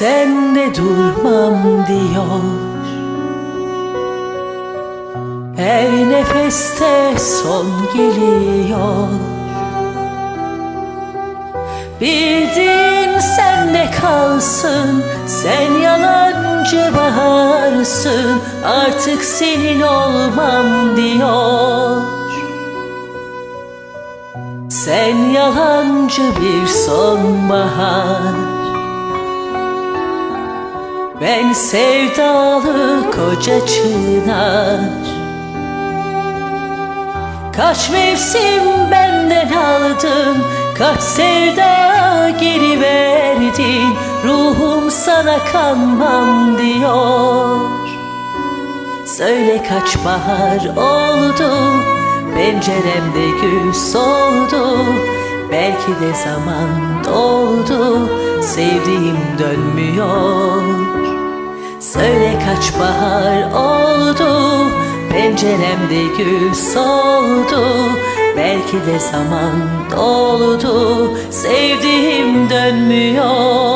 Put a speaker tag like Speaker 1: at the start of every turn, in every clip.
Speaker 1: de durmam diyor. Her nefeste son geliyor. Bildin sen de kalsın Sen yalancı baharsın Artık senin olmam diyor. Sen yalancı bir sonbahar Ben sevdalı koca çınar. Kaç mevsim benden aldın Kaç sevda geri verdin Ruhum sana kanmam diyor. Söyle kaç bahar oldu Penceremde gül soldu. Belki de zaman doldu Sevdiğim dönmüyor Söyle kaç bahar oldu Penceremde gül soldu. Belki de zaman doldu Sevdiğim dönmüyor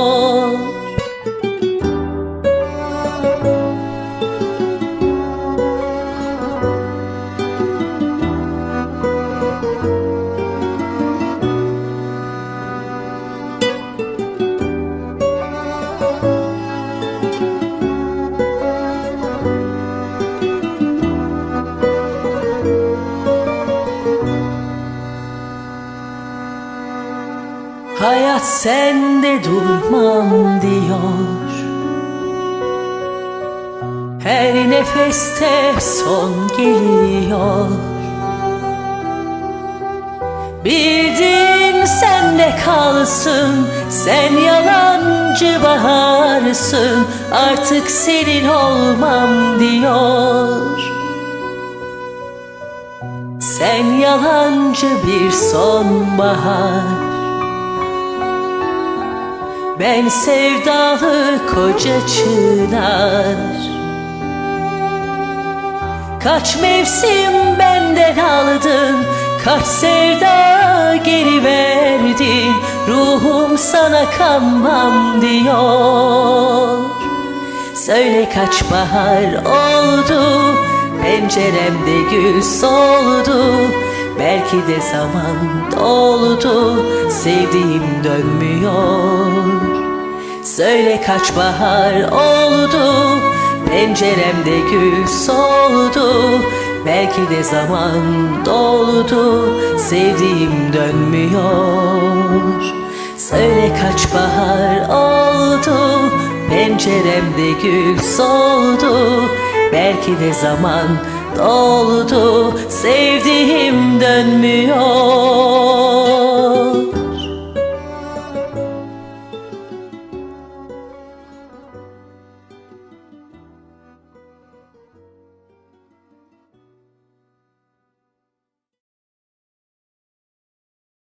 Speaker 1: Hayat sende durmam diyor. Her nefeste son geliyor. Bildin sen de kalsın Sen yalancı baharsın Artık senin olmam diyor. Sen yalancı bir sonbahar ben sevdalı koca çınar. Kaç mevsim benden aldın Kaç sevda geri verdin. Ruhum sana kanmam diyor. Söyle kaç bahar oldu Penceremde gül soldu. Belki de zaman doldu Sevdiğim dönmüyor Söyle kaç bahar oldu Penceremde gül soldu. Belki de zaman doldu Sevdiğim dönmüyor. Söyle kaç bahar oldu Penceremde gül soldu. Belki de zaman doldu Sevdiğim dönmüyor